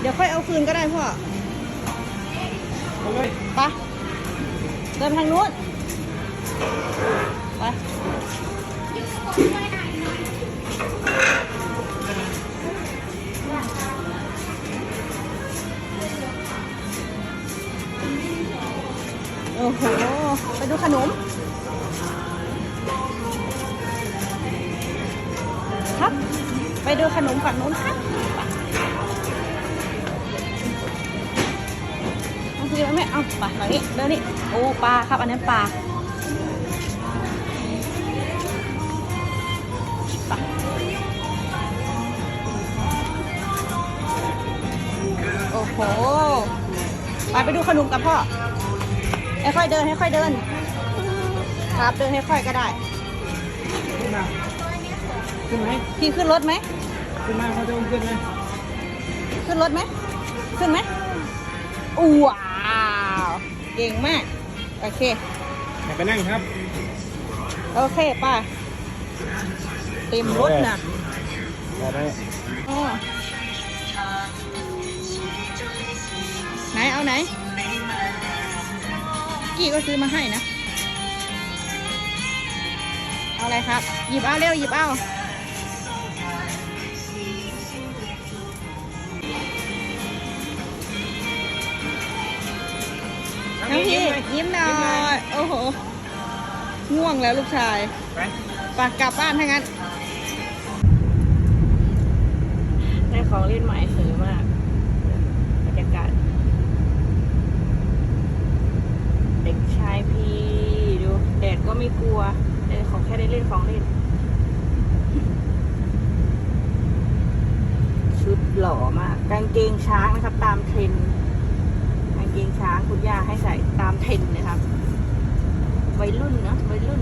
เดี๋ยวค่อยเอาคืนก็ได้พ่อเอาเลยไปเดินทางนู้นไปโอ้โห ไปดูขนม ครับ ไปดูขนมฝั่งนู้นครับ เอาคุยแล้วไหมเอาไปฝั่งนี้เดินนี่โอ้ปลาครับ อันนั้นปลาไปโอ้โหไปไปดูขนมกับพ่อให้ค่อยเดินให้ค่อยเดิน ครับเดินให้ค่อยก็ได้ขึ้นมาขึ้นไหมพี่ขึ้นรถไหมขึ้นมาเขาจะอุ้มขึ้นไหมขึ้นรถไหมขึ้นไหมอู้ว้าวเก่งมาก โอเค อย่าไปนั่งครับ โอเคป่ะเต็มรถนะอย่าไปอ๋อไหน เอาไหน กี่ก็ซื้อมาให้นะ เอาอะไรครับ หยิบเอาเร็ว หยิบเอา น้องพี่ยิ้มหน่อยโอ้โหง่วงแล้วลูกชายไปปากกลับบ้านทั้งนั้นได้ของเล่นใหม่สวยมากบรรยากาศเด็กชายพีดูแดดก็ไม่กลัวแต่ขอแค่ได้เล่นของเล่น ชุดหล่อมากกางเกงช้างนะครับตามเทรนด์กางเก งช้างคุณย่าให้ใส่ตามเทรนด์นะครับวัยรุ่นเนาะวัยรุ่น